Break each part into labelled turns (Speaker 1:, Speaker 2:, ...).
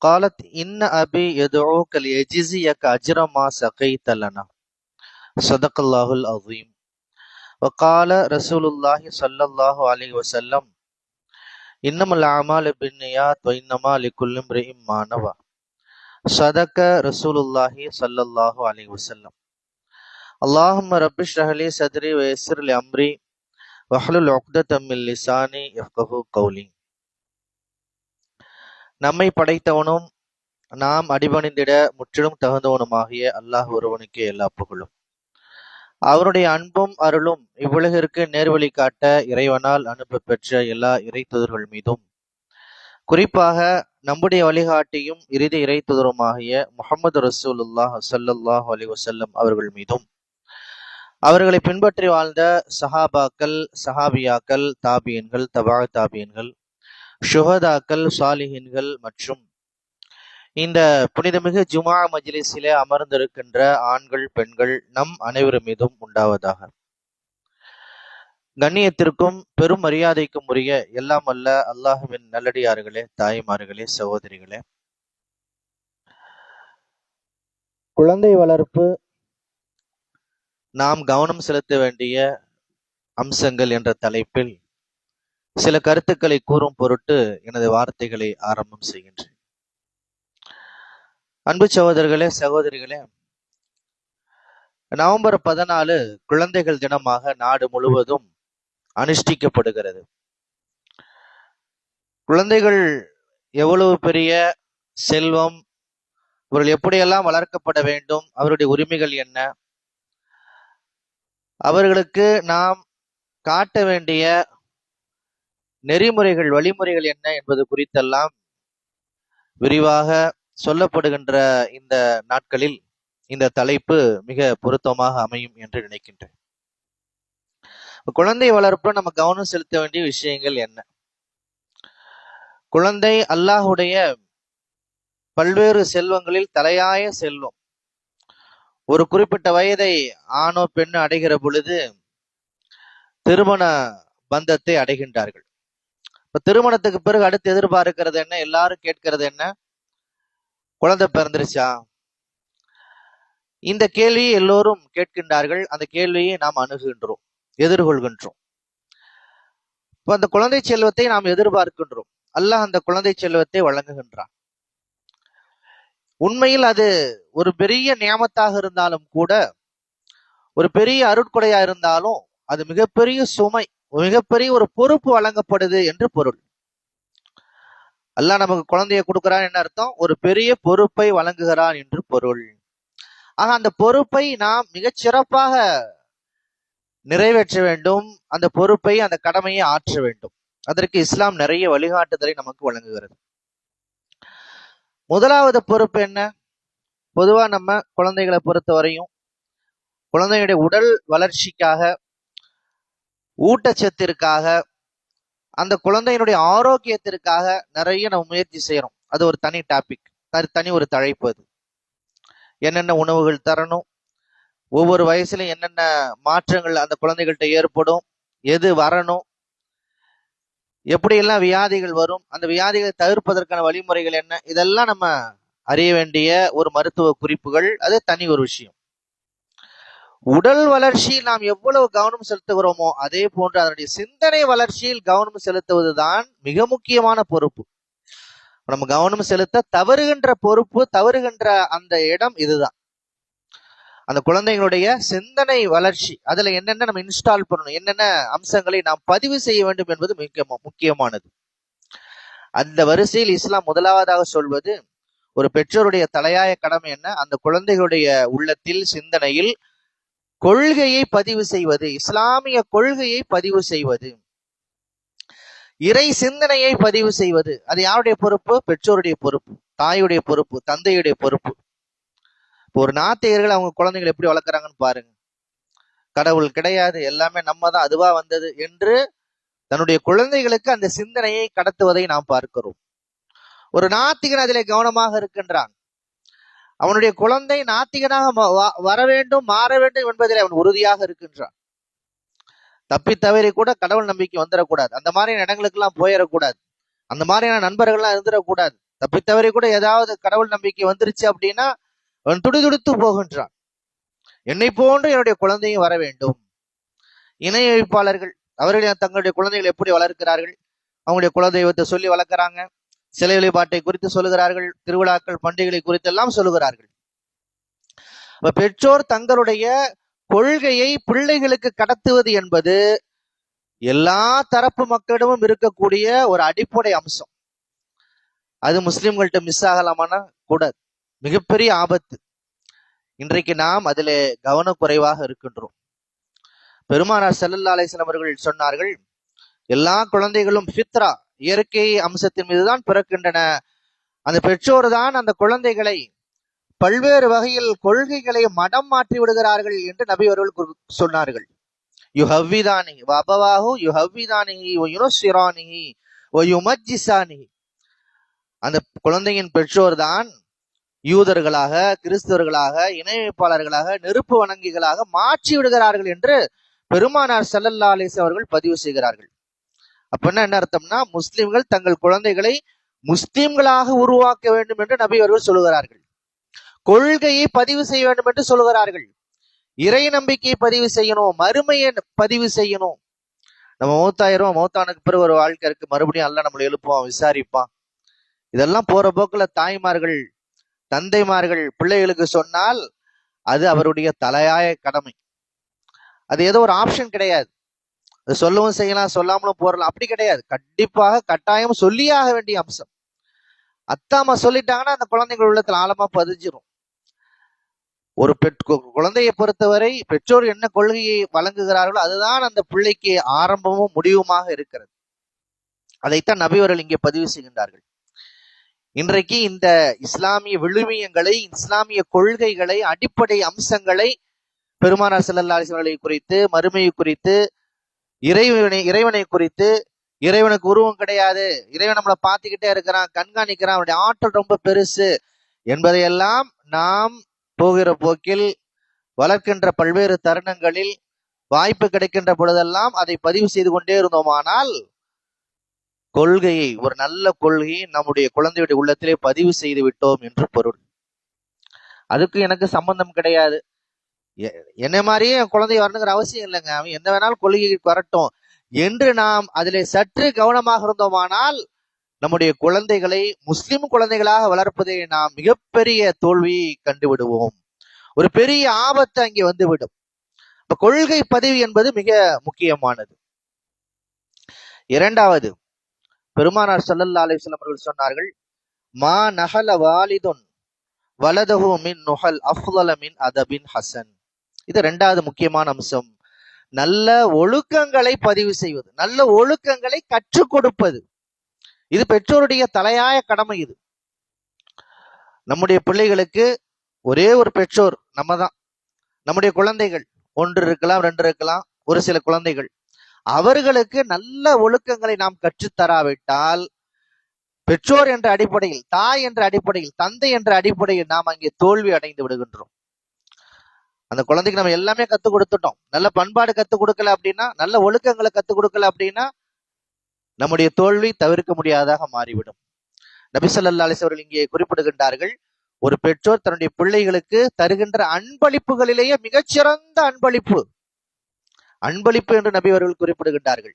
Speaker 1: قالت إن أبي يدعوك ليجزيك أجر ما سقيت لنا. صدق الله العظيم. وقال رسول الله صلى الله عليه وسلم إنما الأعمال بالنيات وإنما لكل امرئ ما نوى. صدق رسول الله صلى الله عليه وسلم. اللهم رب اشرح لي صدري ويسر لي أمري واحلل عقدة من لساني يفقه قولي. நம்மை படைத்தவனும் நாம் அடிபணிந்திட முற்றிலும் தகுந்தவனுமாகிய அல்லாஹ் ஒருவனுக்கே எல்லா புகழும். அவருடைய அன்பும் அருளும் இவ்வுலகிற்கு நேர்வழி காட்ட இறைவனால் அனுப்ப பெற்ற எல்லா இறைத்துதர்கள் மீதும் குறிப்பாக நம்முடைய வழிகாட்டியும் இறுதி இறைத்துதருமாகிய முகமது ரசூலுல்லாஹ் சல்லுல்லாஹ் அலி வசல்லம் அவர்கள் மீதும் அவர்களை பின்பற்றி வாழ்ந்த சஹாபாக்கள் சஹாபியாக்கள் தாபியன்கள் தபா தாபியன்கள் ஷுஹதாக்கள் சாலிஹின்கள் மற்றும் இந்த புனிதமிகு ஜுமா மஜ்லிஸிலே அமர்ந்திருக்கின்ற ஆண்கள் பெண்கள் நம் அனைவரும் மீதும் உண்டாவதாக. கண்ணியத்திற்கும் பெரும் மரியாதைக்கும் உரிய எல்லாம் அல்ல அல்லாஹுவின் நல்லடியார்களே தாய்மார்களே சகோதரிகளே. குழந்தை வளர்ப்பு நாம் கவனம் செலுத்த வேண்டிய அம்சங்கள் என்ற தலைப்பில் சில கருத்துக்களை கூறும் பொருட்டு எனது வார்த்தைகளை ஆரம்பம் செய்கின்றேன். அன்பு சகோதரர்களே சகோதரிகளே நவம்பர் பதினாலு குழந்தைகள் தினமாக நாடு முழுவதும் அனுஷ்டிக்கப்படுகிறது. குழந்தைகள் எவ்வளவு பெரிய செல்வம் இவர்கள் எப்படியெல்லாம் வளர்க்கப்பட வேண்டும் அவருடைய உரிமைகள் என்ன அவர்களுக்கு நாம் காட்ட வேண்டிய நெறிமுறைகள் வழிமுறைகள் என்ன என்பது குறித்தெல்லாம் விரிவாக சொல்லப்படுகின்ற இந்த நாட்களில் இந்த தலைப்பு மிக பொருத்தமாக அமையும் என்று நினைக்கின்றேன். குழந்தை வளர்ப்பு நம்ம கவனம் செலுத்த வேண்டிய விஷயங்கள் என்ன? குழந்தை அல்லாஹுடைய பல்வேறு செல்வங்களில் தலையாய செல்வம். ஒரு குறிப்பிட்ட வயதை ஆணோ பெண்ணோ அடைகிற பொழுது திருமண பந்தத்தை அடைகின்றார்கள். திருமணத்துக்கு பிறகு அடுத்து எதிர்பார்க்கிறது என்ன? எல்லாரும் கேட்கிறது என்ன? குழந்தை பிறந்துருச்சா? இந்த கேள்வியை எல்லோரும் கேட்கின்றார்கள். அந்த கேள்வியை நாம் அணுகுகின்றோம் எதிர்கொள்கின்றோம். இப்ப அந்த குழந்தை செல்வத்தை நாம் எதிர்பார்க்கின்றோம். அல்லாஹ் அந்த குழந்தை செல்வத்தை வழங்குகின்றான். உண்மையில் அது ஒரு பெரிய நியமத்தாக இருந்தாலும் கூட ஒரு பெரிய அருட்கொடையா இருந்தாலும் அது மிகப்பெரிய சுமை. மிகப்பெரிய ஒரு பொறுப்பு வழங்கப்படுது என்று பொருள். அல்லாஹ் நமக்கு குழந்தைய கொடுக்கிறான் என்ன அர்த்தம்? ஒரு பெரிய பொறுப்பை வழங்குகிறான் என்று பொருள். ஆக அந்த பொறுப்பை நாம் மிகச் சிறப்பாக நிறைவேற்ற வேண்டும். அந்த பொறுப்பை அந்த கடமையை ஆற்ற வேண்டும். அதற்கு இஸ்லாம் நிறைய வழிகாட்டுதலை நமக்கு வழங்குகிறது. முதலாவது பொறுப்பு என்ன? பொதுவா நம்ம குழந்தைகளை பொறுத்த வரையும் குழந்தையுடைய உடல் வளர்ச்சிக்காக ஊட்டச்சத்திற்காக அந்த குழந்தையினுடைய ஆரோக்கியத்திற்காக நிறைய நம்ம முயற்சி செய்யறோம். அது ஒரு தனி டாபிக் தனி ஒரு தழைப்பு அது. என்னென்ன உணவுகள் தரணும்? ஒவ்வொரு வயசுலயும் என்னென்ன மாற்றங்கள் அந்த குழந்தைகள்கிட்ட ஏற்படும்? எது வரணும்? எப்படியெல்லாம் வியாதிகள் வரும்? அந்த வியாதிகளை தவிர்ப்பதற்கான வழிமுறைகள் என்ன? இதெல்லாம் நம்ம அறிய வேண்டிய ஒரு மருத்துவ குறிப்புகள். அது தனி ஒரு விஷயம். உடல் வளர்ச்சியில் நாம் எவ்வளவு கவனம் செலுத்துகிறோமோ அதே போன்று அதனுடைய சிந்தனை வளர்ச்சியில் கவனம் செலுத்துவதுதான் மிக முக்கியமான பொறுப்பு. நம்ம கவனம் செலுத்த தவறுகின்ற பொறுப்பு தவறுகின்ற அந்த இடம் இதுதான். அந்த குழந்தைங்களுடைய சிந்தனை வளர்ச்சி அதுல என்னென்ன நம்ம இன்ஸ்டால் பண்ணணும் என்னென்ன அம்சங்களை நாம் பதிவு செய்ய வேண்டும் என்பது மிக முக்கியமானது. அந்த வரிசையில் இஸ்லாம் முதலாவதாக சொல்வது ஒரு பெற்றோருடைய தலையாய கடமை என்ன? அந்த குழந்தைகளுடைய உள்ளத்தில் சிந்தனையில் கொள்கையை பதிவு செய்வது இஸ்லாமிய கொள்கையை பதிவு செய்வது இறை சிந்தனையை பதிவு செய்வது. அது யாருடைய பொறுப்பு? பெற்றோருடைய பொறுப்பு தாயுடைய பொறுப்பு தந்தையுடைய பொறுப்பு. இப்போ ஒரு நாத்திகர்கள் அவங்க குழந்தைகளை எப்படி வளர்க்குறாங்கன்னு பாருங்க. கடவுள் கிடையாது எல்லாமே நம்ம தான் அதுவா வந்தது என்று தன்னுடைய குழந்தைகளுக்கு அந்த சிந்தனையை கடத்துவதை நாம் பார்க்கிறோம். ஒரு நாத்திகன் அதிலே கவனமாக இருக்கின்றான். அவனுடைய குழந்தை நாத்திகனாக வ- வர வேண்டும் மாற வேண்டும் என்பதில் அவன் உறுதியாக இருக்கின்றான். தப்பி தவறி கூட கடவுள் நம்பிக்கை வந்துடக்கூடாது அந்த மாதிரியான இடங்களுக்கெல்லாம் போயிடக்கூடாது அந்த மாதிரியான நண்பர்கள்லாம் இருந்துடக்கூடாது தப்பி தவறி கூட ஏதாவது கடவுள் நம்பிக்கை வந்துருச்சு அப்படின்னா அவன் துடிதுடித்து போகின்றான். என்னை போன்று என்னுடைய குழந்தையும் வர வேண்டும். இணை வைப்பாளர்கள் அவர்கள் தங்களுடைய குழந்தைகளை எப்படி வளர்க்கிறார்கள்? அவங்களுடைய குலதெய்வத்தை சொல்லி வளர்க்குறாங்க. சிலை வழிபாட்டை குறித்து சொல்லுகிறார்கள் திருவிழாக்கள் பண்டிகைகளை குறித்தெல்லாம் சொல்லுகிறார்கள். பெற்றோர் தங்களுடைய கொள்கையை பிள்ளைகளுக்கு கடத்துவது என்பது எல்லா தரப்பு மக்களிடமும் இருக்கக்கூடிய ஒரு அடிப்படை அம்சம். அது முஸ்லிம்கள்ட்ட மிஸ் ஆகலாமான்னா கூட மிகப்பெரிய ஆபத்து. இன்றைக்கு நாம் அதிலே கவனக்குறைவாக இருக்கின்றோம். பெருமானார் செல்லல்லா அலைஹி அவர்கள் சொன்னார்கள் எல்லா குழந்தைகளும் ஃபித்ரா இயற்கை அம்சத்தின் மீதுதான் பிறக்கின்றன. அந்த பெற்றோர் தான் அந்த குழந்தைகளை பல்வேறு வகையில் கொள்கைகளை மடம் மாற்றி விடுகிறார்கள் என்று நபி அவர்கள் குறி- சொன்னார்கள். யுஹவ்விதானி யு யுஹவ்விதானிஹி ஓ யுனஸ்ஸிரானிஹி ஓ யுமஜ்ஜிசானிஹி அந்த குழந்தையின் பெற்றோர் தான் யூதர்களாக கிறிஸ்தவர்களாக இணையமைப்பாளர்களாக நெருப்பு வணங்கிகளாக மாற்றி விடுகிறார்கள் என்று பெருமானார் சல்லல்லா அலிஸ் அவர்கள் பதிவு செய்கிறார்கள். அப்படின்னா என்ன அர்த்தம்னா முஸ்லிம்கள் தங்கள் குழந்தைகளை முஸ்லிம்களாக உருவாக்க வேண்டும் என்று நபி அவர்கள் சொல்லுகிறார்கள். கொள்கையை பதிவு செய்ய வேண்டும் என்று சொல்லுகிறார்கள். இறை நம்பிக்கையை பதிவு செய்யணும் மறுமையை பதிவு செய்யணும். நம்ம மௌத்தாயிரம் மௌத்தானுக்கு பிறகு ஒரு வாழ்க்கை இருக்கு. மறுபடியும் அல்ல நம்மளை எழுப்புவான் விசாரிப்பான். இதெல்லாம் போற போக்குல தாய்மார்கள் தந்தைமார்கள் பிள்ளைகளுக்கு சொன்னால் அது அவருடைய தலையாய கடமை. அது ஏதோ ஒரு ஆப்ஷன் கிடையாது. சொல்லவும் செய்யலாம் சொல்லாமலும் போறலாம். அப்படி கிடையாது. கண்டிப்பாக கட்டாயம் சொல்லியாக வேண்டிய அம்சம். அத்தாமா சொல்லிட்டாங்கன்னா அந்த குழந்தைகள் உள்ளத்துல ஆழமா பதிஞ்சிரும். ஒரு பெற் குழந்தையை பொறுத்தவரை பெற்றோர் என்ன கொள்கையை வழங்குகிறார்களோ அதுதான் அந்த பிள்ளைக்கு ஆரம்பமும் முடிவுமாக இருக்கிறது. அதைத்தான் நபிவர்கள் இங்கே பதிவு செய்கின்றார்கள். இன்றைக்கு இந்த இஸ்லாமிய விழுமியங்களை இஸ்லாமிய கொள்கைகளை அடிப்படை அம்சங்களை பெருமானார் ஸல்லல்லாஹு குறித்து மறுமையை குறித்து இறைவனை இறைவனை குறித்து இறைவனுக்கு உருவம் கிடையாது. இறைவன் நம்மளை பார்த்துக்கிட்டே இருக்கிறான் கண்காணிக்கிறான் அவனுடைய ஆற்றல் ரொம்ப பெருசு. என்பதையெல்லாம் நாம் போகிற போக்கில் வளர்க்கின்ற பல்வேறு தருணங்களில் வாய்ப்பு கிடைக்கின்ற பொழுதெல்லாம் அதை பதிவு செய்து கொண்டே இருந்தோமானால் கொள்கையை ஒரு நல்ல கொள்கையை நம்முடைய குழந்தையுடைய உள்ளத்திலே பதிவு செய்து விட்டோம் என்று பொருள். அதுக்கு எனக்கு சம்பந்தம் கிடையாது. என்ன மாதிரியே என் குழந்தை வரணுங்கிற அவசியம் இல்லைங்க. அவன் என்ன வேணாலும் கொள்கைக்கு வரட்டும். என்று நாம் அதிலே சற்று கவனமாக இருந்தோமானால் நம்முடைய குழந்தைகளை முஸ்லிம் குழந்தைகளாக வளர்ப்பதை நாம் மிகப்பெரிய தோல்வியை கண்டுவிடுவோம். ஒரு பெரிய ஆபத்து அங்கே வந்துவிடும். இப்ப கொள்கை பதிவு என்பது மிக முக்கியமானது. இரண்டாவது பெருமானார் சல்லல்லா அலிஸ்லாம் அவர்கள் சொன்னார்கள் மா நகல வாலிதுன் வலதகு மின் நுகல் அஃலமின் அதபின் ஹசன். இது ரெண்டாவது முக்கியமான அம்சம். நல்ல ஒழுக்கங்களை பதிவு செய்வது. நல்ல ஒழுக்கங்களை கற்றுக் கொடுப்பது. இது பெற்றோருடைய தலையாய கடமை இது. நம்முடைய பிள்ளைகளுக்கு ஒரே ஒரு பெற்றோர் நம்ம தான் நம்முடைய குழந்தைகள் ஒன்று இருக்கலாம் ரெண்டு இருக்கலாம் ஒரு சில குழந்தைகள். அவர்களுக்கு நல்ல ஒழுக்கங்களை நாம் கற்றுத்தராவிட்டால் பெற்றோர் என்ற அடிப்படையில் தாய் என்ற அடிப்படையில் தந்தை என்ற அடிப்படையில் நாம் அங்கே தோல்வி அடைந்து விடுகின்றோம். அந்த குழந்தைக்கு நம்ம எல்லாமே கத்துக் கொடுத்துட்டோம். நல்ல பண்பாடு கத்துக் கொடுக்கல அப்படின்னா நல்ல ஒழுக்கங்களை கத்துக் கொடுக்கல அப்படின்னா நம்முடைய தோல்வி தவிர்க்க முடியாதாக மாறிவிடும். நபிசல்லா ஸல்லல்லாஹு அவர்கள் இங்கே குறிப்பிடுகின்றார்கள் ஒரு பெற்றோர் தன்னுடைய பிள்ளைகளுக்கு தருகின்ற அன்பளிப்புகளிலேயே மிகச்சிறந்த அன்பளிப்பு. அன்பளிப்பு என்று நபி அவர்கள் குறிப்பிடுகின்றார்கள்.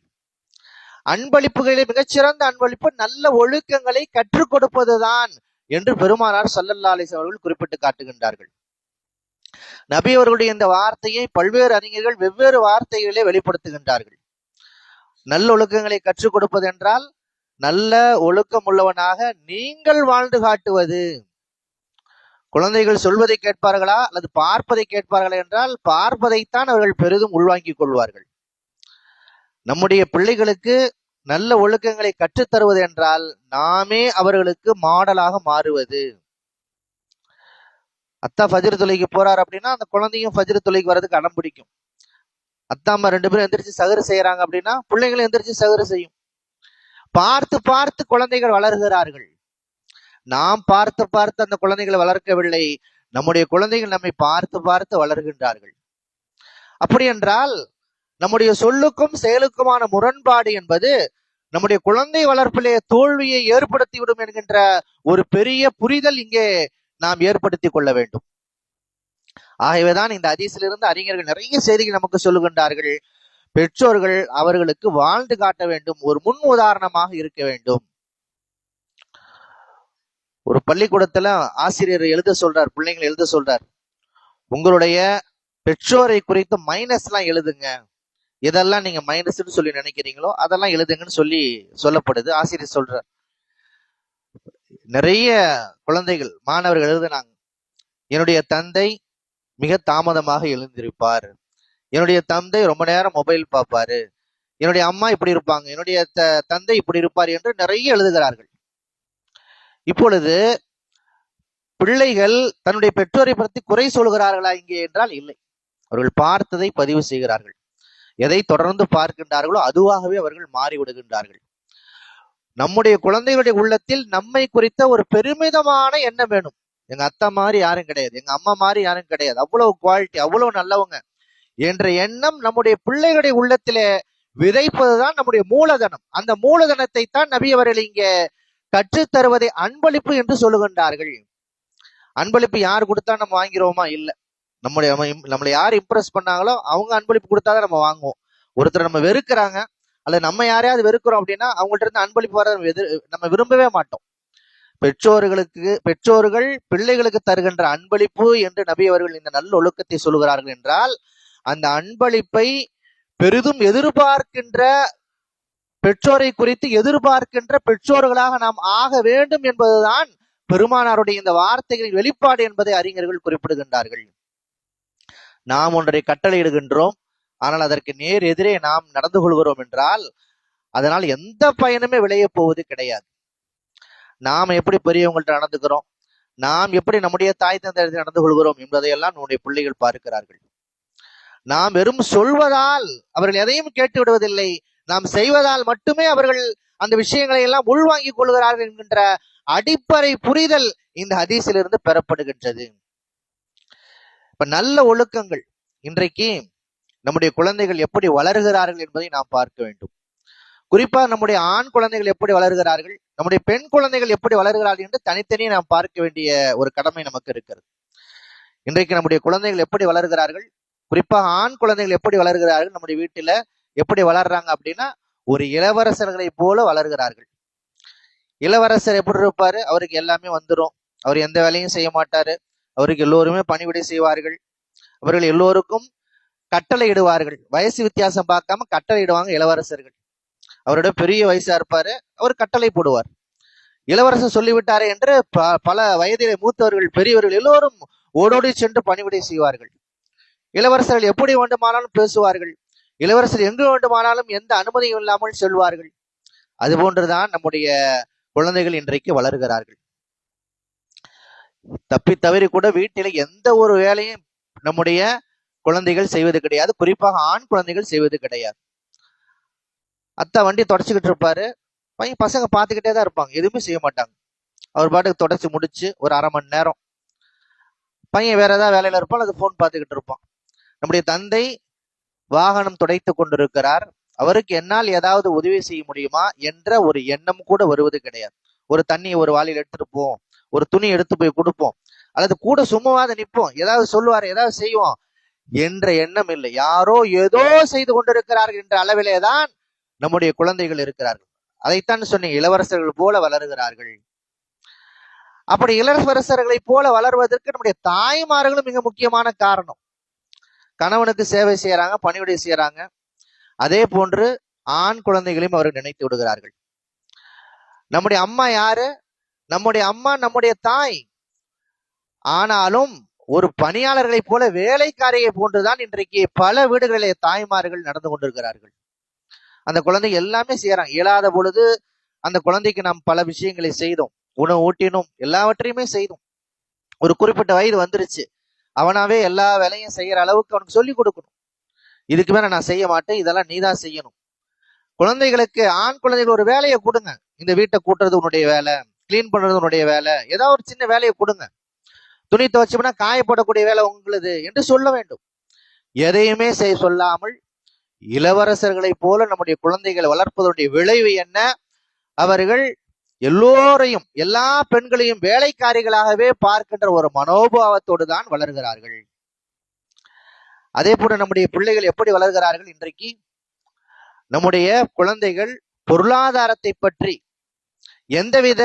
Speaker 1: அன்பளிப்புகளிலே மிகச்சிறந்த அன்பளிப்பு நல்ல ஒழுக்கங்களை கற்றுக் கொடுப்பதுதான் என்று பெருமானார் சல்லல்லா அலிஸ் அவர்கள் குறிப்பிட்டு காட்டுகின்றார்கள். நபி அவர்களுடைய இந்த வார்த்தையை பல்வேறு அறிஞர்கள் வெவ்வேறு வார்த்தைகளே வெளிப்படுத்துகின்றார்கள். நல்ல ஒழுக்கங்களை கற்றுக் கொடுப்பது என்றால் நல்ல ஒழுக்கம் உள்ளவனாக நீங்கள் வாழ்ந்து காட்டுவது. குழந்தைகள் சொல்வதை கேட்பார்களா அல்லது பார்ப்பதை கேட்பார்களா என்றால் பார்ப்பதைத்தான் அவர்கள் பெரிதும் உள்வாங்கிக் கொள்வார்கள். நம்முடைய பிள்ளைகளுக்கு நல்ல ஒழுக்கங்களை கற்றுத்தருவது என்றால் நாமே அவர்களுக்கு மாடலாக மாறுவது. அத்தா ஃபஜ்ரு தொலைக்கு போறாரு அப்படின்னா அந்த குழந்தையும் ஃபஜ்ரு தொலைக்கு வர்றதுக்கு அடம் பிடிக்கும். அத்தா அம்மா ரெண்டு பேரும் எந்திரிச்சு சகரு செய்யறாங்க அப்படின்னா பிள்ளைங்களும் எந்திரிச்சு சகரு செய்யும். பார்த்து பார்த்து குழந்தைகள் வளர்கிறார்கள். நாம் பார்த்து பார்த்து அந்த குழந்தைகளை வளர்க்கவில்லை. நம்முடைய குழந்தைகள் நம்மை பார்த்து பார்த்து வளர்கின்றார்கள். அப்படி என்றால் நம்முடைய சொல்லுக்கும் செயலுக்குமான முரண்பாடு என்பது நம்முடைய குழந்தை வளர்ப்பிலே தோல்வியை ஏற்படுத்திவிடும் என்கின்ற ஒரு பெரிய புரிதல் இங்கே நாம் ஏற்படுத்தி கொள்ள வேண்டும். ஆகவேதான் இந்த அதிசிலிருந்து அறிஞர்கள் நிறைய செய்திகள் நமக்கு சொல்லுகின்றார்கள். பெற்றோர்கள் அவர்களுக்கு வாழ்ந்து காட்ட வேண்டும். ஒரு முன் உதாரணமாக இருக்க வேண்டும். ஒரு பள்ளிக்கூடத்துல ஆசிரியர் எழுத சொல்றார் பிள்ளைங்களை எழுத சொல்றார். உங்களுடைய பெற்றோரை குறித்து மைனஸ் எல்லாம் எழுதுங்க. இதெல்லாம் நீங்க மைனஸ்னு சொல்லி நினைக்கிறீங்களோ அதெல்லாம் எழுதுங்கன்னு சொல்லி சொல்லப்படுது. ஆசிரியர் சொல்றார். நிறைய குழந்தைகள் மாணவர்கள் எழுதுனாங்க. என்னுடைய தந்தை மிக தாமதமாக எழுந்திருப்பார். என்னுடைய தந்தை ரொம்ப நேரம் மொபைல் பார்ப்பாரு. என்னுடைய அம்மா இப்படி இருப்பாங்க என்னுடைய த- தந்தை இப்படி இருப்பார் என்று நிறைய எழுதுகிறார்கள். இப்பொழுது பிள்ளைகள் தன்னுடைய பெற்றோரை பற்றி குறை சொல்கிறார்களா இங்கே என்றால் இல்லை. அவர்கள் பார்த்ததை பதிவு செய்கிறார்கள். எதை தொடர்ந்து பார்க்கின்றார்களோ அதுவாகவே அவர்கள் மாறிவிடுகின்றார்கள். நம்முடைய குழந்தைகளுடைய உள்ளத்தில் நம்மை குறித்த ஒரு பெருமிதமான எண்ணம் வேணும். எங்க அத்தை மாதிரி யாரும் கிடையாது. எங்க அம்மா மாதிரி யாரும் கிடையாது. அவ்வளவு குவாலிட்டி அவ்வளவு நல்லவங்க. என்ற எண்ணம் நம்முடைய பிள்ளைகளுடைய உள்ளத்திலே விதைப்பதுதான் நம்முடைய மூலதனம். அந்த மூலதனத்தை தான் நபி அவர்கள் இங்கே கற்றுத்தருவதை அன்பளிப்பு என்று சொல்லுகின்றார்கள். அன்பளிப்பு யார் கொடுத்தா நம்ம வாங்கிறோமா? இல்ல. நம்முடைய நம்மளை யார் இம்ப்ரெஸ் பண்ணாங்களோ அவங்க அன்பளிப்பு கொடுத்தாதான் நம்ம வாங்குவோம். ஒருத்தர் நம்ம வெறுக்கிறாங்க அல்லது நம்ம யாரையாவது வெறுக்கிறோம் அப்படின்னா அவங்கள்ட்ட இருந்து அன்பளிப்பு வர நம்ம நம்ம விரும்பவே மாட்டோம். பெற்றோர்களுக்கு பெற்றோர்கள் பிள்ளைகளுக்கு தருகின்ற அன்பளிப்பு என்று நபி அவர்கள் இந்த நல்ல ஒழுக்கத்தை சொல்கிறார்கள் என்றால் அந்த அன்பளிப்பை பெரிதும் எதிர்பார்க்கின்ற பெற்றோரை குறித்து எதிர்பார்க்கின்ற பெற்றோர்களாக நாம் ஆக வேண்டும் என்பதுதான் பெருமானாருடைய இந்த வார்த்தைகளின் வெளிப்பாடு என்பதை அறிஞர்கள் குறிப்பிடுகின்றார்கள். நாம் ஒன்றை கட்டளையிடுகின்றோம். ஆனால் அதற்கு நேர் எதிரே நாம் நடந்து கொள்கிறோம் என்றால் அதனால் எந்த பயனுமே விளையப் போவது கிடையாது. நாம் எப்படி பெரியவங்கள்ட்ட நடந்துக்கிறோம்? நாம் எப்படி நம்முடைய தாய் தந்தையத்தில் நடந்து கொள்கிறோம் என்பதையெல்லாம் நம்முடைய பிள்ளைகள் பார்க்கிறார்கள். நாம் வெறும் சொல்வதால் அவர்கள் எதையும் கேட்டு விடுவதில்லை. நாம் செய்வதால் மட்டுமே அவர்கள் அந்த விஷயங்களை எல்லாம் உள்வாங்கிக் கொள்கிறார்கள் என்கின்ற அடிப்படை புரிதல் இந்த ஹதீஸிலிருந்து பெறப்படுகின்றது. இப்ப நல்ல ஒழுக்கங்கள். இன்றைக்கு நம்முடைய குழந்தைகள் எப்படி வளர்கிறார்கள் என்பதை நாம் பார்க்க வேண்டும். குறிப்பா நம்முடைய ஆண் குழந்தைகள் எப்படி வளர்கிறார்கள் நம்முடைய பெண் குழந்தைகள் எப்படி வளர்கிறார்கள் என்று தனித்தனியே நாம் பார்க்க வேண்டிய ஒரு கடமை நமக்கு இருக்கிறது. இன்றைக்கு நம்முடைய குழந்தைகள் எப்படி வளர்கிறார்கள் குறிப்பாக ஆண் குழந்தைகள் எப்படி வளர்கிறார்கள் நம்முடைய வீட்டுல எப்படி வளர்றாங்க அப்படின்னா ஒரு இளவரசர்களை போல வளர்கிறார்கள். இளவரசர் எப்படி இருப்பாரு? அவருக்கு எல்லாமே வந்துடும் அவர் எந்த வேலையும் செய்ய மாட்டாரு. அவருக்கு எல்லோருமே பணிவிடை செய்வார்கள். அவர்கள் எல்லோருக்கும் கட்டளை இடுவார்கள் வயசு வித்தியாசம் பார்க்காம கட்டளை இடுவாங்க இளவரசர்கள். அவரோட பெரிய வயசா இருப்பாரு. அவர் கட்டளை போடுவார். இளவரசர் சொல்லிவிட்டாரே என்று ப- பல வயதிலே மூத்தவர்கள் பெரியவர்கள் எல்லோரும் ஓடோடி சென்று பணிவிடை செய்வார்கள். இளவரசர்கள் எப்படி வேண்டுமானாலும் பேசுவார்கள். இளவரசர் எங்கு வேண்டுமானாலும் எந்த அனுமதியும் இல்லாமல் செல்வார்கள். அதுபோன்றுதான் நம்முடைய குழந்தைகள் இன்றைக்கு வளர்கிறார்கள். தப்பி தவறி கூட வீட்டில எந்த ஒரு வேலையும் நம்முடைய குழந்தைகள் செய்வது கிடையாது. குறிப்பாக ஆண் குழந்தைகள் செய்வது கிடையாது. அத்தா வண்டி தொடச்சிக்கிட்டு இருப்பாரு. பையன் பசங்க பார்த்துக்கிட்டே தான் இருப்பாங்க. எதுவுமே செய்ய மாட்டாங்க. அவர் பாட்டுக்கு தொடச்சி முடிச்சு ஒரு அரை மணி நேரம். பையன் வேற ஏதாவது வேலையில இருப்பான் அது போன் பார்த்துக்கிட்டு இருப்பான். நம்முடைய தந்தை வாகனம் துடைத்து கொண்டிருக்கிறார். அவருக்கு என்னால் ஏதாவது உதவி செய்ய முடியுமா என்ற ஒரு எண்ணம் கூட வருவது கிடையாது. ஒரு தண்ணியை ஒரு வாளியில் எடுத்துட்டு போவோம் ஒரு துணி எடுத்து போய் கொடுப்போம். அல்லது கூட சும்மாவாத நிற்போம் ஏதாவது சொல்லுவார் ஏதாவது செய்வோம். என்ற எண்ணம் இல்லை. யாரோ ஏதோ செய்து கொண்டிருக்கிறார்கள் என்ற அளவிலே தான் நம்முடைய குழந்தைகள் இருக்கிறார்கள். அதைத்தான் சொன்னீங்க இளவரசர்கள் போல வளருகிறார்கள். அப்படி இளவரசர்களை போல வளர்வதற்கு நம்முடைய தாய்மார்களும் மிக முக்கியமான காரணம். கணவனுக்கு சேவை செய்யறாங்க பணிவிடை செய்யறாங்க. அதே போன்று ஆண் குழந்தைகளையும் அவர்கள் நினைத்து விடுகிறார்கள். நம்முடைய அம்மா யாரு? நம்முடைய அம்மா நம்முடைய தாய். ஆனாலும் ஒரு பணியாளர்களை போல வேலைக்காரியை போன்றுதான் இன்றைக்கு பல வீடுகளிலே தாய்மார்கள் நடந்து கொண்டிருக்கிறார்கள். அந்த குழந்தை எல்லாமே செய்யறாங்க இயலாத பொழுது அந்த குழந்தைக்கு நாம் பல விஷயங்களை செய்தோம். உணவு ஊட்டினோம். எல்லாவற்றையுமே செய்தோம். ஒரு குறிப்பிட்ட வயது வந்துருச்சு. அவனாவே எல்லா வேலையும் செய்யற அளவுக்கு அவனுக்கு சொல்லி கொடுக்கணும். இதுக்கு மேல நான் செய்ய மாட்டேன். இதெல்லாம் நீதான் செய்யணும். குழந்தைகளுக்கு ஆண் குழந்தைகள் ஒரு வேலையை கொடுங்க. இந்த வீட்டை கூட்டுறது உன்னுடைய வேலை கிளீன் பண்றது உன்னுடைய வேலை. ஏதாவது ஒரு சின்ன வேலையை கொடுங்க. துணி துவைச்சோம்னா காயப்படக்கூடிய வேலை உங்களுது என்று சொல்ல வேண்டும். எதையுமே செய்ய சொல்லாமல் இளவரசர்களைப் போல நம்முடைய குழந்தைகளை வளர்ப்பதனுடைய விளைவு என்ன? அவர்கள் எல்லோரையும் எல்லா பெண்களையும் வேலைக்காரிகளாகவே பார்க்கின்ற ஒரு மனோபாவத்தோடு தான் வளர்கிறார்கள். அதே போல நம்முடைய பிள்ளைகள் எப்படி வளர்கிறார்கள் இன்றைக்கு? நம்முடைய குழந்தைகள் பொருளாதாரத்தை பற்றி எந்தவித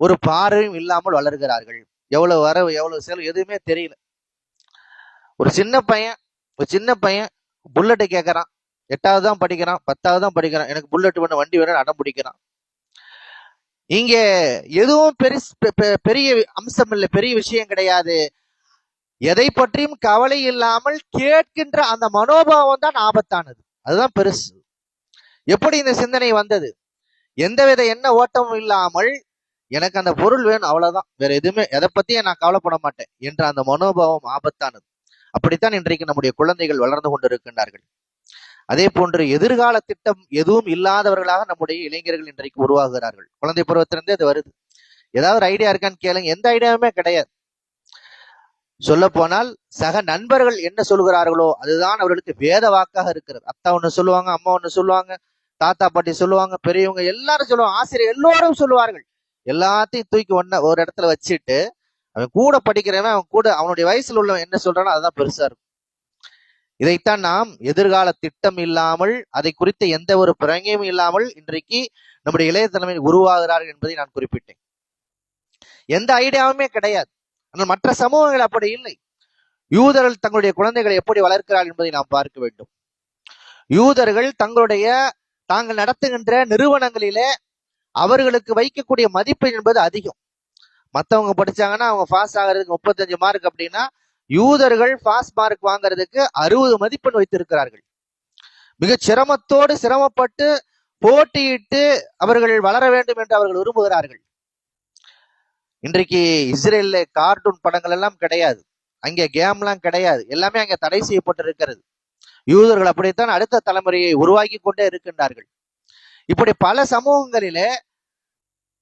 Speaker 1: ஒரு பார்வையும் இல்லாமல் வளர்கிறார்கள். எவ்வளவு வரவு எவ்வளவு செலவு எதுவுமே தெரியல. ஒரு சின்ன பையன் ஒரு சின்ன பையன் புல்லட்டை கேட்கறான் எட்டாவது தான் படிக்கிறான் பத்தாவது தான் படிக்கிறான். எனக்கு புல்லட் வேணும் வண்டி வேணும் அடம் பிடிக்கிறான். இங்க எதுவும் பெரிஸ் பெ- பெ- பெரிய அம்சம் இல்லை பெரிய விஷயம் கிடையாது. எதை பற்றியும் கவலை இல்லாமல் கேட்கின்ற அந்த மனோபாவம் தான் ஆபத்தானது. அதுதான் பெருசு. எப்படி இந்த சிந்தனை வந்தது? எந்தவித எண்ண ஓட்டமும் இல்லாமல் எனக்கு அந்த பொருள் வேணும் அவ்வளவுதான். வேற எதுவுமே எதை பத்தியும் நான் கவலைப்பட மாட்டேன் என்ற அந்த மனோபாவம் ஆபத்தானது. அப்படித்தான் இன்றைக்கு நம்முடைய குழந்தைகள் வளர்ந்து கொண்டிருக்கின்றார்கள். அதே போன்று எதிர்கால திட்டம் எதுவும் இல்லாதவர்களாக நம்முடைய இளைஞர்கள் இன்றைக்கு உருவாகிறார்கள். குழந்தை பருவத்திலிருந்தே அது வருது. ஏதாவது ஒரு ஐடியா இருக்கான்னு கேளுங்க. எந்த ஐடியாவுமே கிடையாது. சொல்ல போனால் சக நண்பர்கள் என்ன சொல்கிறார்களோ அதுதான் அவர்களுக்கு வேத வாக்காக இருக்கிறது. அத்தா ஒண்ணு சொல்லுவாங்க அம்மா ஒண்ணு சொல்லுவாங்க தாத்தா பாட்டி சொல்லுவாங்க பெரியவங்க எல்லாரும் சொல்லுவாங்க ஆசிரியர் எல்லோரும் சொல்லுவார்கள். எல்லாத்தையும் தூக்கி ஒன்ன ஒரு இடத்துல வச்சுட்டு அவன் கூட படிக்கிறவன் அவன் கூட அவனுடைய வயசுல உள்ளவன் என்ன சொல்றானோ அதுதான் பெருசா இருக்கும். இதைத்தான் நாம் எதிர்கால திட்டம் இல்லாமல் அதை குறித்த எந்த ஒரு பிரங்கையும் இல்லாமல் இன்றைக்கு நம்முடைய இளைய தலைமையில் உருவாகிறார்கள் என்பதை நான் குறிப்பிட்டேன். எந்த ஐடியாவுமே கிடையாது. ஆனால் மற்ற சமூகங்கள் அப்படி இல்லை. யூதர்கள் தங்களுடைய குழந்தைகளை எப்படி வளர்க்கிறார்கள் என்பதை நாம் பார்க்க வேண்டும். யூதர்கள் தங்களுடைய தாங்கள் நடத்துகின்ற நிறுவனங்களிலே அவர்களுக்கு வைக்கக்கூடிய மதிப்பு என்பது அதிகம். மத்தவங்க படிச்சாங்கன்னா அவங்க பாஸ் ஆகிறதுக்கு முப்பத்தஞ்சு மார்க் அப்படின்னா யூதர்கள் பாஸ் மார்க் வாங்குறதுக்கு அறுபது மதிப்பெண் வைத்திருக்கிறார்கள். மிக சிரமத்தோடு சிரமப்பட்டு போட்டியிட்டு அவர்கள் வளர வேண்டும் என்று அவர்கள் விரும்புகிறார்கள். இன்றைக்கு இஸ்ரேல்ல கார்ட்டூன் படங்கள் எல்லாம் கிடையாது. அங்கே கேம்லாம் கிடையாது. எல்லாமே அங்கே தடை செய்யப்பட்டிருக்கிறது. யூதர்கள் அப்படித்தான் அடுத்த தலைமுறையை உருவாக்கி கொண்டே இருக்கின்றார்கள். இப்படி பல சமூகங்களிலே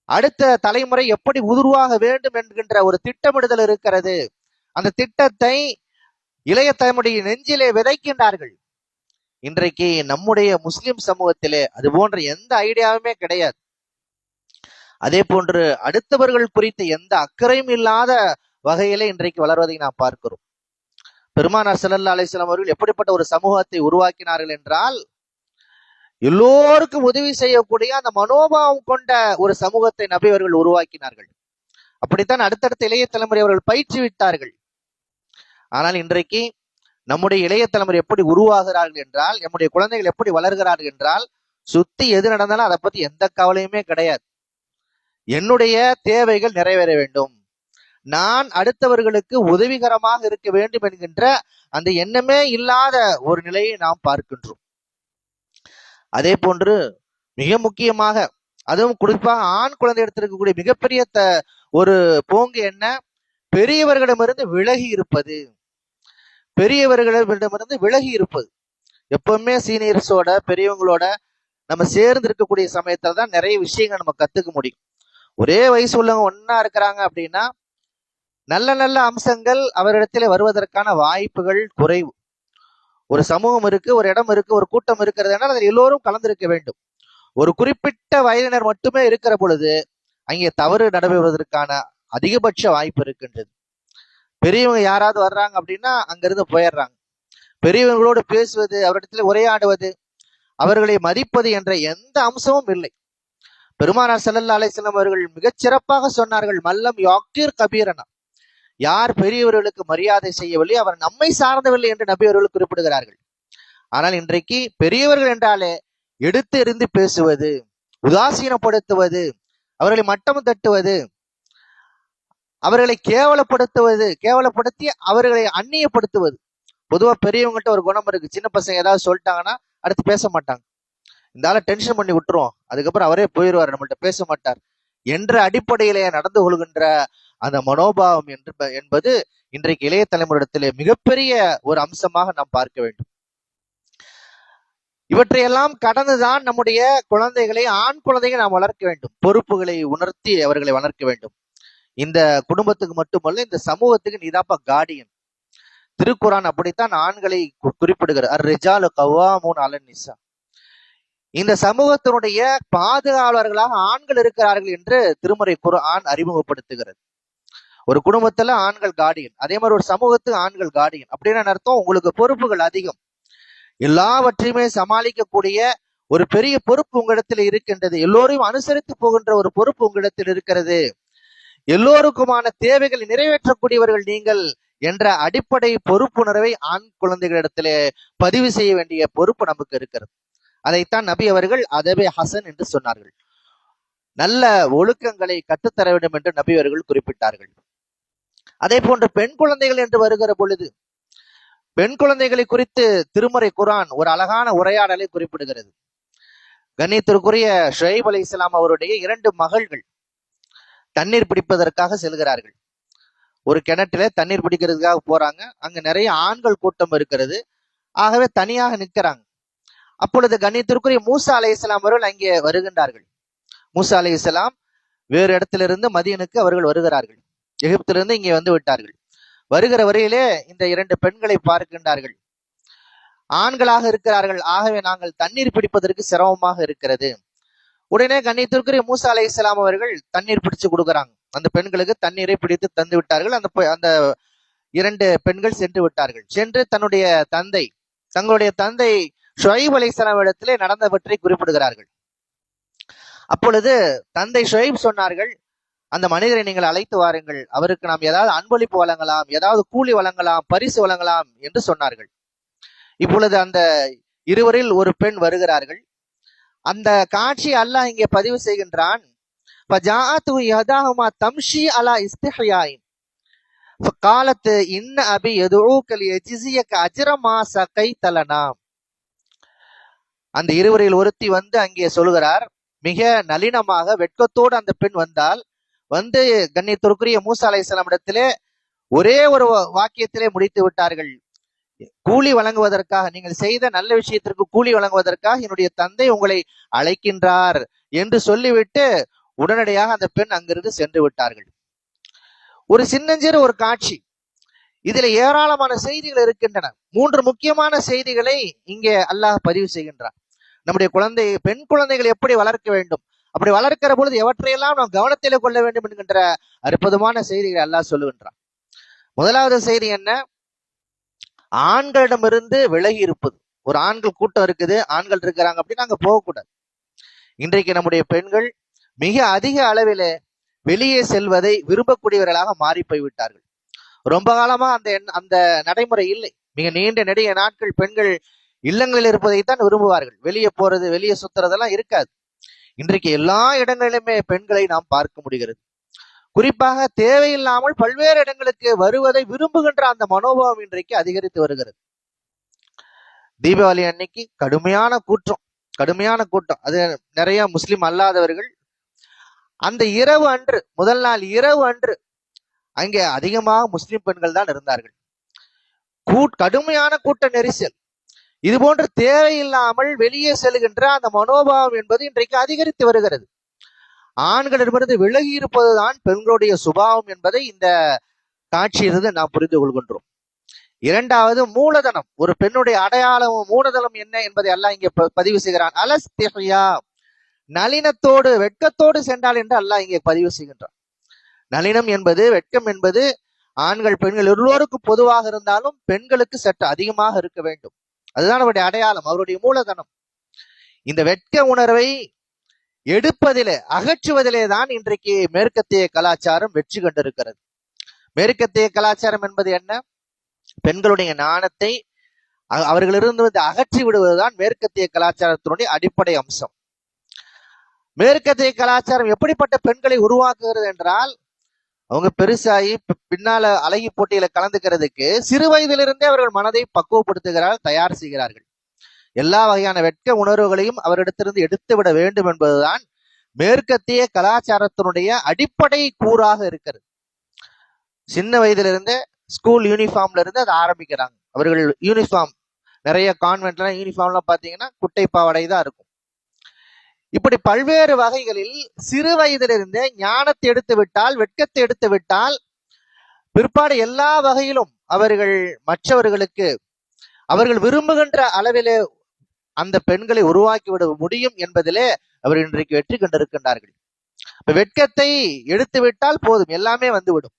Speaker 1: அடுத்த தலைமுறை எப்படி உருவாக வேண்டும் என்கின்ற ஒரு திட்டமிடுதல் இருக்கிறது. அந்த திட்டத்தை இளைய தலைமுடைய நெஞ்சிலே விதைக்கின்றார்கள். இன்றைக்கு நம்முடைய முஸ்லிம் சமூகத்திலே அது போன்ற எந்த ஐடியாவுமே கிடையாது. அதே போன்று அடுத்தவர்கள் குறித்து எந்த அக்கறையும் இல்லாத வகையிலே இன்றைக்கு வளர்வதை நாம் பார்க்கிறோம். பெருமானார் ஸல்லல்லாஹு அலிஸ்லாம் அவர்கள் எப்படிப்பட்ட ஒரு சமூகத்தை உருவாக்கினார்கள் என்றால் எல்லோருக்கும் உதவி செய்யக்கூடிய அந்த மனோபாவம் கொண்ட ஒரு சமூகத்தை நபி அவர்கள் உருவாக்கினார்கள். அப்படித்தான் அடுத்தடுத்த இளைய தலைமுறை அவர்கள் பயிற்றுவித்தார்கள் ஆனால் இன்றைக்கு நம்முடைய இளைய தலைமுறை எப்படி உருவாகிறார்கள் என்றால் நம்முடைய குழந்தைகள் எப்படி வளர்கிறார்கள் என்றால் சுத்தி எது நடந்தாலும் அதை பத்தி எந்த கவலையுமே கிடையாது. என்னுடைய தேவைகள் நிறைவேற வேண்டும். நான் அடுத்தவர்களுக்கு உதவிகரமாக இருக்க வேண்டும் என்கின்ற அந்த எண்ணமே இல்லாத ஒரு நிலையை நாம் பார்க்கின்றோம். அதே போன்று மிக முக்கியமாக அதுவும் குறிப்பாக ஆண் குழந்தை எடுத்திருக்கக்கூடிய மிகப்பெரிய த ஒரு போங்கு என்ன? பெரியவர்களிடமிருந்து விலகி இருப்பது. பெரியவர்களிடமிருந்து விலகி இருப்பது. எப்பவுமே சீனியர்ஸோட பெரியவங்களோட நம்ம சேர்ந்து இருக்கக்கூடிய சமயத்துல தான் நிறைய விஷயங்கள் நம்ம கத்துக்க முடியும். ஒரே வயசு உள்ளவங்க ஒன்னா இருக்கிறாங்க அப்படின்னா நல்ல நல்ல அம்சங்கள் அவரிடத்தில் வருவதற்கான வாய்ப்புகள் குறைவு. ஒரு சமூகம் இருக்கு ஒரு இடம் இருக்கு ஒரு கூட்டம் இருக்கிறதுனால அதில் எல்லோரும் கலந்திருக்க வேண்டும். ஒரு குறிப்பிட்ட வயதினர் மட்டுமே இருக்கிற பொழுது அங்கே தவறு நடைபெறுவதற்கான அதிகபட்ச வாய்ப்பு இருக்கின்றது. பெரியவங்க யாராவது வர்றாங்க அப்படின்னா அங்கிருந்து போயிடுறாங்க. பெரியவங்களோடு பேசுவது அவரிடத்துல உரையாடுவது அவர்களை மதிப்பது என்ற எந்த அம்சமும் இல்லை. பெருமானார் செல்லல்லா அலைஹி அவர்கள் மிகச் சிறப்பாக சொன்னார்கள் மல்லம் யாக்கீர் கபீரனா. யார் பெரியவர்களுக்கு மரியாதை செய்யவில்லை அவர் நம்மை சார்ந்தவில்லை என்று நபி அவர்கள் குறிப்பிடுகிறார்கள். ஆனால் இன்றைக்கு பெரியவர்கள் என்றாலே எடுத்து எறிந்து பேசுவது உதாசீனப்படுத்துவது அவர்களை மட்டம் தட்டுவது அவர்களை கேவலப்படுத்துவது கேவலப்படுத்தி அவர்களை அந்நியப்படுத்துவது. பொதுவா பெரியவங்ககிட்ட ஒரு குணம் இருக்கு. சின்ன பசங்க ஏதாவது சொல்லிட்டாங்கன்னா அடுத்து பேச மாட்டாங்க. இந்த ஆளை டென்ஷன் பண்ணி விட்டுருவோம். அதுக்கப்புறம் அவரே போயிடுவார் நம்மள்ட்ட பேச மாட்டார். என்ற அடிப்படையிலே நடந்து கொள்கின்ற அந்த மனோபாவம் என்று என்பது இன்றைக்கு இளைய தலைமுறையிடத்திலே மிகப்பெரிய ஒரு அம்சமாக நாம் பார்க்க வேண்டும். இவற்றையெல்லாம் கடந்துதான் நம்முடைய குழந்தைகளை ஆண் குழந்தைகள் நாம் வளர்க்க வேண்டும். பொறுப்புகளை உணர்த்தி அவர்களை வளர்க்க வேண்டும். இந்த குடும்பத்துக்கு மட்டுமல்ல இந்த சமூகத்துக்கு நீதாப்பா கார்டியன் திருக்குறான் அப்படித்தான் ஆண்களை குறிப்பிடுகிறார். அர் ரிஜாலு கவாமூன் அலன் நிசா. இந்த சமூகத்தினுடைய பாதுகாவலர்களாக ஆண்கள் இருக்கிறார்கள் என்று திருமறை ஆண் அறிமுகப்படுத்துகிறது. ஒரு குடும்பத்துல ஆண்கள் கார்டியன் அதே மாதிரி ஒரு சமூகத்துக்கு ஆண்கள் கார்டியன் அப்படின்னு அர்த்தம்? உங்களுக்கு பொறுப்புகள் அதிகம். எல்லாவற்றையுமே சமாளிக்கக்கூடிய ஒரு பெரிய பொறுப்பு உங்களிடத்தில் இருக்கின்றது. எல்லோரையும் அனுசரித்து போகின்ற ஒரு பொறுப்பு உங்களிடத்தில் இருக்கிறது. எல்லோருக்குமான தேவைகளை நிறைவேற்றக்கூடியவர்கள் நீங்கள் என்ற அடிப்படை பொறுப்புணர்வை ஆண் குழந்தைகளிடத்திலே பதிவு செய்ய வேண்டிய பொறுப்பு நமக்கு இருக்கிறது. அதைத்தான் நபி அவர்கள் அதவே ஹசன் என்று சொன்னார்கள். நல்ல ஒழுக்கங்களை கற்றுத்தர வேண்டும் என்று நபி அவர்கள் குறிப்பிட்டார்கள். அதே போன்று பெண் குழந்தைகள் என்று வருகிற பொழுது பெண் குழந்தைகளை குறித்து திருமறை குரான் ஒரு அழகான உரையாடலை குறிப்பிடுகிறது. கண்ணியத்திற்குரிய ஷுவைப் அலி இஸ்லாம் அவருடைய இரண்டு மகள்கள் தண்ணீர் பிடிப்பதற்காக செல்கிறார்கள். ஒரு கிணற்றில தண்ணீர் பிடிக்கிறதுக்காக போறாங்க. அங்க நிறைய ஆண்கள் கூட்டம் இருக்கிறது. ஆகவே தனியாக நிற்கிறாங்க. அப்பொழுது கண்ணியத்திற்குரிய மூசா அலை இஸ்லாம் அவர்கள் அங்கே வருகின்றார்கள். மூசா அலை இஸ்லாம் வேறு இடத்திலிருந்து மதியனுக்கு அவர்கள் வருகிறார்கள். எகிப்திலிருந்து இங்கே வந்து விட்டார்கள். வருகிற வரையிலே இந்த இரண்டு பெண்களை பார்க்கின்றார்கள். ஆண்களாக இருக்கிறார்கள். ஆகவே நாங்கள் தண்ணீர் பிடிப்பதற்கு சிரமமாக இருக்கிறது. உடனே கண்ணியத்திற்குரிய மூசா அலை இஸ்லாம் அவர்கள் தண்ணீர் பிடிச்சு கொடுக்குறாங்க. அந்த பெண்களுக்கு தண்ணீரை பிடித்து தந்து விட்டார்கள். அந்த அந்த இரண்டு பெண்கள் சென்று விட்டார்கள். சென்று தன்னுடைய தந்தை தங்களுடைய தந்தை ஷொய்ப் அலை இஸ்லாம் இடத்திலே நடந்தவற்றை குறிப்பிடுகிறார்கள். அப்பொழுது தந்தை ஷொய்ப் சொன்னார்கள் அந்த மனிதரை நீங்கள் அழைத்து வாருங்கள். அவருக்கு நாம் ஏதாவது அன்பளிப்பு வழங்கலாம் ஏதாவது கூலி வழங்கலாம் பரிசு வழங்கலாம் என்று சொன்னார்கள். இப்பொழுது அந்த இருவரில் ஒரு பெண் வருகிறார்கள். அந்த காட்சி அல்லாஹ் இங்கே பதிவு செய்கின்றான். காலத்து இன்ன அபி எதுகல் எஜிசியக்கு அஜரமா சகை தலனாம் அந்த இருவரில் ஒருத்தி வந்து அங்கே சொல்கிறார் மிக நளினமாக வெட்கத்தோடு அந்த பெண் வந்தால் வந்து கண்ணியத்திற்குரிய மூசா அலைஹிஸ்ஸலாம் இடத்திலே ஒரே ஒரு வாக்கியத்திலே முடித்து விட்டார்கள். கூலி வழங்குவதற்காக நீங்கள் செய்த நல்ல விஷயத்திற்கு கூலி வழங்குவதற்காக என்னுடைய தந்தை உங்களை அழைக்கின்றார் என்று சொல்லிவிட்டு உடனடியாக அந்த பெண் அங்கிருந்து சென்று விட்டார்கள். ஒரு சின்னஞ்சிறு ஒரு காட்சி. இதுல ஏராளமான செய்திகள் இருக்கின்றன. மூன்று முக்கியமான செய்திகளை இங்கே அல்லாஹ் பதிவு செய்கின்றார் நம்முடைய குழந்தை பெண் குழந்தைகள் எப்படி வளர்க்க வேண்டும்? அப்படி வளர்க்கிற பொழுது எவற்றையெல்லாம் நாம் கவனத்திலே கொள்ள வேண்டும் என்கின்ற அற்புதமான செய்திகளை எல்லாம் சொல்லுகின்றான். முதலாவது செய்தி என்ன? ஆண்களிடமிருந்து விலகி இருப்பது. ஒரு ஆண்கள் கூட்டம் இருக்குது ஆண்கள் இருக்கிறாங்க அப்படின்னு அங்க போகக்கூடாது. இன்றைக்கு நம்முடைய பெண்கள் மிக அதிக அளவிலே வெளியே செல்வதை விரும்பக்கூடியவர்களாக மாறி போய்விட்டார்கள் ரொம்ப காலமா அந்த அந்த நடைமுறை இல்லை. மிக நீண்ட நெடிய நாட்கள் பெண்கள் இல்லங்களில் இருப்பதைத்தான் விரும்புவார்கள். வெளியே போறது வெளியே சுத்துறதெல்லாம் இருக்காது. இன்றைக்கு எல்லா இடங்களிலுமே பெண்களை நாம் பார்க்க முடிகிறது. குறிப்பாக தேவையில்லாமல் பல்வேறு இடங்களுக்கு வருவதை விரும்புகின்ற அந்த மனோபாவம் இன்றைக்கு அதிகரித்து வருகிறது. தீபாவளி அன்னைக்கு கடுமையான கூட்டம் கடுமையான கூட்டம். அது நிறைய முஸ்லிம் அல்லாதவர்கள் அந்த இரவு அன்று முதல் நாள் இரவு அன்று அங்கே அதிகமாக முஸ்லிம் பெண்கள் தான் இருந்தார்கள். கூ கடுமையான கூட்ட நெரிசல். இது போன்று தேவையில்லாமல் வெளியே செல்கின்ற அந்த மனோபாவம் என்பது இன்றைக்கு அதிகரித்து வருகிறது. ஆண்களிடமிருந்து விலகி இருப்பதுதான் பெண்களுடைய சுபாவம் என்பதை இந்த காட்சியிலிருந்து நாம் புரிந்து கொள்கின்றோம். இரண்டாவது மூலதனம். ஒரு பெண்ணுடைய அடையாளமும் மூலதனம் என்ன என்பதை அல்லாஹ் இங்கே ப- பதிவு செய்கிறான். அலஸ்தியா நளினத்தோடு வெட்கத்தோடு சென்றால் என்று அல்லாஹ் இங்கே பதிவு செய்கின்றான். நளினம் என்பது வெட்கம் என்பது ஆண்கள் பெண்கள் எல்லோருக்கும் பொதுவாக இருந்தாலும் பெண்களுக்கு சற்று அதிகமாக இருக்க வேண்டும். அதுதான் அவருடைய அடையாளம் அவருடைய மூலதனம். இந்த வெட்க உணர்வை எடுப்பதிலே அகற்றுவதிலே தான் இன்றைக்கு மேற்கத்திய கலாச்சாரம் வெற்றி கண்டிருக்கிறது. மேற்கத்திய கலாச்சாரம் என்பது என்ன? பெண்களுடைய நாணத்தை அவர்களிருந்து வந்து அகற்றி விடுவதுதான் மேற்கத்திய கலாச்சாரத்தினுடைய அடிப்படை அம்சம். மேற்கத்திய கலாச்சாரம் எப்படிப்பட்ட பெண்களை உருவாக்குகிறது என்றால் அவங்க பெருசாகி பி- பின்னால அழகி போட்டியில கலந்துக்கிறதுக்கு சிறு வயதிலிருந்தே அவர்கள் மனதை பக்குவப்படுத்துகிறார் தயார் செய்கிறார்கள். எல்லா வகையான வெட்க உணர்வுகளையும் அவரிடத்திலிருந்து எடுத்து விட வேண்டும் என்பதுதான் மேற்கத்திய கலாச்சாரத்தினுடைய அடிப்படை கூறாக இருக்கிறது. சின்ன வயதிலிருந்து ஸ்கூல் யூனிஃபார்ம்ல இருந்து அதை ஆரம்பிக்கிறாங்க. அவர்கள் யூனிஃபார்ம் நிறைய கான்வென்ட்லாம் யூனிஃபார்ம்லாம் பார்த்தீங்கன்னா குட்டை பாவடை தான் இருக்கும். இப்படி பல்வேறு வகைகளில் சிறு வயதிலிருந்தே ஞானத்தை எடுத்து விட்டால் வெட்கத்தை எடுத்து விட்டால் பிற்பாடு எல்லா வகையிலும் அவர்கள் மற்றவர்களுக்கு அவர்கள் விரும்புகின்ற அளவிலே அந்த பெண்களை உருவாக்கி விட முடியும் என்பதிலே அவர் இன்றைக்கு வெற்றி கண்டிருக்கின்றார்கள். இப்ப வெட்கத்தை எடுத்து விட்டால் போதும் எல்லாமே வந்துவிடும்.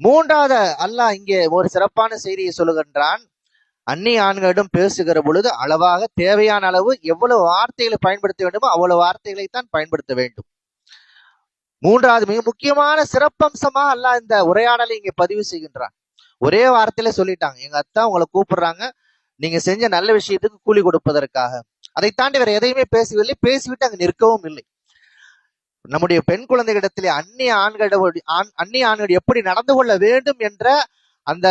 Speaker 1: மூன்றாவது அல்லாஹ் இங்கே ஒரு சிறப்பான செய்தியை சொல்லுகின்றான். அந்நிய ஆண்களிடம் பேசுகிற பொழுது அளவாக தேவையான அளவு எவ்வளவு வார்த்தைகளை பயன்படுத்த வேண்டுமோ அவ்வளவு வார்த்தைகளை தான் பயன்படுத்த வேண்டும். மூன்றாவது மிக முக்கியமான சிறப்பம்சமாக அல்ல இந்த உரையாடலை இங்க பதிவு செய்கின்றான். ஒரே வார்த்தையில சொல்லிட்டாங்க. எங்க அத்தா உங்களை கூப்பிடுறாங்க. நீங்க செஞ்ச நல்ல விஷயத்துக்கு கூலி கொடுப்பதற்காக. அதை தாண்டி வேற எதையுமே பேசவில்லை. பேசிவிட்டு அங்க நிற்கவும் இல்லை. நம்முடைய பெண் குழந்தைகளிடத்திலே அந்நிய ஆண்களிடம் ஆண் அந்நிய ஆண்கள் எப்படி நடந்து கொள்ள வேண்டும் என்ற அந்த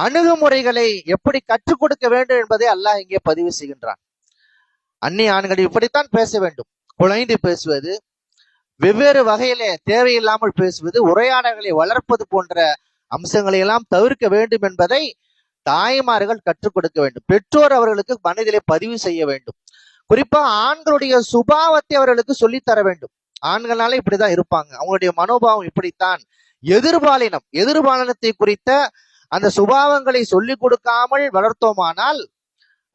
Speaker 1: அணுகுமுறைகளை எப்படி கற்றுக் கொடுக்க வேண்டும் என்பதை அல்லாஹ் இங்கே பதிவு செய்கின்றான். அந்நிய ஆண்கள் இப்படித்தான் பேச வேண்டும். குழைந்து பேசுவது வெவ்வேறு வகையிலே தேவையில்லாமல் பேசுவது உரையாடல்களை வளர்ப்பது போன்ற அம்சங்களை எல்லாம் தவிர்க்க வேண்டும் என்பதை தாய்மார்கள் கற்றுக் கொடுக்க வேண்டும். பெற்றோர் அவர்களுக்கு மனதிலே பதிவு செய்ய வேண்டும். குறிப்பா ஆண்களுடைய சுபாவத்தை அவர்களுக்கு சொல்லித்தர வேண்டும். ஆண்களால இப்படிதான் இருப்பாங்க. அவங்களுடைய மனோபாவம் இப்படித்தான். எதிர்பாலினம் எதிர்பாலினத்தை குறித்த அந்த சுபாவங்களை சொல்லிக் கொடுக்காமல் வளர்த்தோமானால்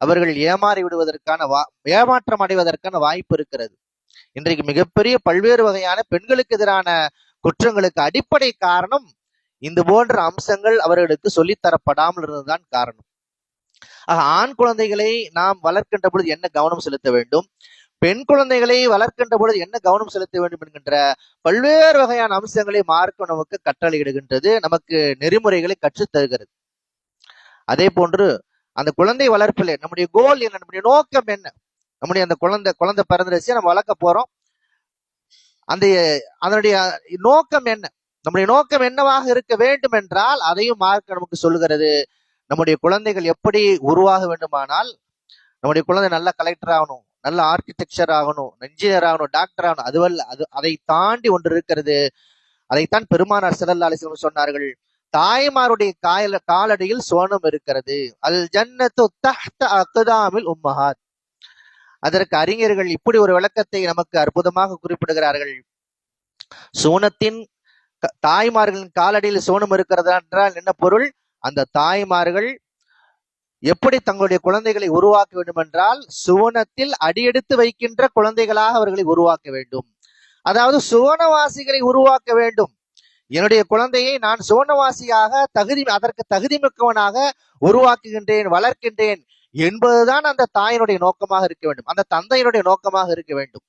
Speaker 1: அவர்கள் ஏமாறி விடுவதற்கான வா ஏமாற்றம் அடைவதற்கான வாய்ப்பு இருக்கிறது. இன்றைக்கு மிகப்பெரிய பல்வேறு வகையான பெண்களுக்கு எதிரான குற்றங்களுக்கு அடிப்படை காரணம் இந்த போன்ற அம்சங்கள் அவர்களுக்கு சொல்லித்தரப்படாமல் இருந்ததுதான் காரணம். ஆக ஆண் குழந்தைகளை நாம் வளர்க்கின்ற பொழுது என்ன கவனம் செலுத்த வேண்டும்? பெண் குழந்தைகளை வளர்க்கின்ற பொழுது என்ன கவனம் செலுத்த வேண்டும் என்கின்ற பல்வேறு வகையான அம்சங்களை மார்க்கம் நமக்கு கட்டளையிடுகின்றது நமக்கு நெறிமுறைகளை கற்றுத் தருகிறது அதே போன்று அந்த குழந்தை வளர்ப்பில் நம்முடைய கோல் என்ன நம்முடைய நோக்கம் என்ன? நம்முடைய அந்த குழந்தை குழந்தை பிறந்துருச்சு நம்ம வளர்க்க போறோம். அந்த அதனுடைய நோக்கம் என்ன? நம்முடைய நோக்கம் என்னவாக இருக்க வேண்டும் என்றால் அதையும் மார்க்க நமக்கு சொல்லுகிறது. நம்முடைய குழந்தைகள் எப்படி உருவாக வேண்டுமானால் நம்முடைய குழந்தை நல்ல கலெக்டர் ஆகணும். நல்ல ஆர்கிடெக்சர் ஆகணும் இன்ஜினியர் ஆகணும் டாக்டர் ஆகணும். அதுவல்ல அது அதை தாண்டி ஒன்று இருக்கிறது. அதைத்தான் பெருமானார் செல்லல்லா அலிஸ்லம் சொன்னார்கள். தாய்மாருடைய காயல காலடியில் சோனம் இருக்கிறது. அல் ஜன்னத்து தஹ்த அக்தாமில் உம்மஹாத். அதற்கு அறிஞர்கள் இப்படி ஒரு விளக்கத்தை நமக்கு அற்புதமாக குறிப்பிடுகிறார்கள். சோனத்தின் தாய்மார்களின் காலடியில் சோனம் இருக்கிறதா என்றால் என்ன பொருள்? அந்த தாய்மார்கள் எப்படி தங்களுடைய குழந்தைகளை உருவாக்க வேண்டும் என்றால் சுவனத்தில் அடியெடுத்து வைக்கின்ற குழந்தைகளாக அவர்களை உருவாக்க வேண்டும். அதாவது சுவனவாசிகளை உருவாக்க வேண்டும். என்னுடைய குழந்தையை நான் சுவனவாசியாக தகுதி அதற்கு தகுதி மிக்கவனாக உருவாக்குகின்றேன் வளர்க்கின்றேன் என்பதுதான் அந்த தாயினுடைய நோக்கமாக இருக்க வேண்டும். அந்த தந்தையினுடைய நோக்கமாக இருக்க வேண்டும்.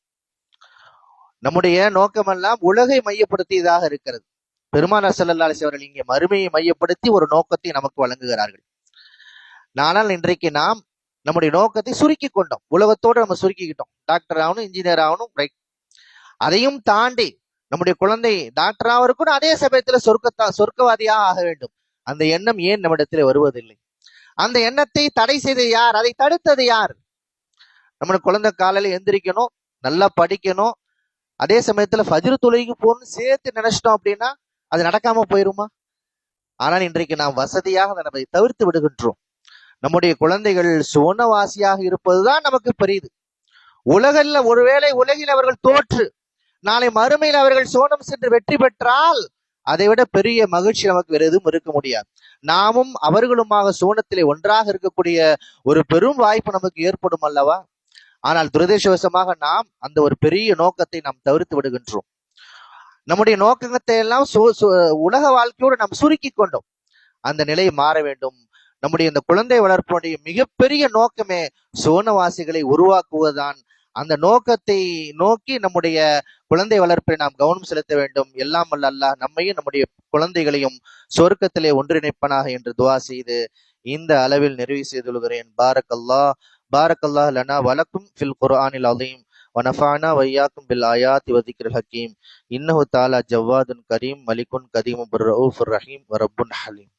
Speaker 1: நம்முடைய நோக்கமெல்லாம் உலகை மையப்படுத்தியதாக இருக்கிறது. பெருமானார் செல்லல்லாசி அவர்கள் இங்கே மறுமையை மையப்படுத்தி ஒரு நோக்கத்தை நமக்கு வழங்குகிறார்கள். ஆனால் இன்றைக்கு நாம் நம்முடைய நோக்கத்தை சுருக்கி கொண்டோம். உலகத்தோடு நம்ம சுருக்கிக்கிட்டோம். டாக்டர் ஆகணும் இன்ஜினியர் ஆகணும் ரைட் அதையும் தாண்டி நம்முடைய குழந்தை டாக்டர் ஆவருக்கும் அதே சமயத்துல சொர்க்கத்தா சொர்க்கவாதியாக ஆக வேண்டும். அந்த எண்ணம் ஏன் நம்மிடத்தில் வருவதில்லை? அந்த எண்ணத்தை தடை செய்தது யார்? அதை தடுத்தது யார்? நம்ம குழந்தை காலையில எந்திரிக்கணும் நல்லா படிக்கணும். அதே சமயத்துல ஃபஜ்ரு தொழுகைக்கு போகணும்னு சேர்த்து நினைச்சிட்டோம் அப்படின்னா அது நடக்காம போயிருமா? ஆனால் இன்றைக்கு நாம் வசதியாக அதை தவிர்த்து விடுகின்றோம். நம்முடைய குழந்தைகள் சுவனவாசியாக இருப்பதுதான் நமக்கு பெரியது உலகில் ஒருவேளை உலகில் அவர்கள் தோற்று நாளை மறுமையில் அவர்கள் சோனம் சென்று வெற்றி பெற்றால் அதை விட பெரிய மகிழ்ச்சி நமக்கு வேறு எதுவும் இருக்க முடியாது. நாமும் அவர்களுமாக சோனத்திலே ஒன்றாக இருக்கக்கூடிய ஒரு பெரும் வாய்ப்பு நமக்கு ஏற்படும் அல்லவா? ஆனால் துரதிருஷ்டவசமாக நாம் அந்த ஒரு பெரிய நோக்கத்தை நாம் தவிர்த்து விடுகின்றோம். நம்முடைய நோக்கத்தை எல்லாம் உலக வாழ்க்கையோடு நாம் சுருக்கி கொண்டோம். அந்த நிலை மாற வேண்டும். நம்முடைய இந்த குழந்தை வளர்ப்புடைய மிகப்பெரிய நோக்கமே சோனவாசிகளை உருவாக்குவதுதான் அந்த நோக்கத்தை நோக்கி நம்முடைய குழந்தை வளர்ப்பை நாம் கவனம் செலுத்த வேண்டும் எல்லாம் அல்ல அல்லாஹ் நம்மையும் நம்முடைய குழந்தைகளையும் சொர்க்கத்திலே ஒன்றிணைப்பனாக என்று துவா செய்து இந்த அளவில் நிறைவு செய்துள்ளகிறேன் பாரக் அல்லாஹ் பாரக் அல்லாஹ் லனா வலக்கும் ஃபில் குர்ஆனில் அலீம் ونفعنا وإياكم بالآيات وذكر الحكيم إنه تعالى جواد كريم ملك قديم بالرؤوف الرحيم ورب حليم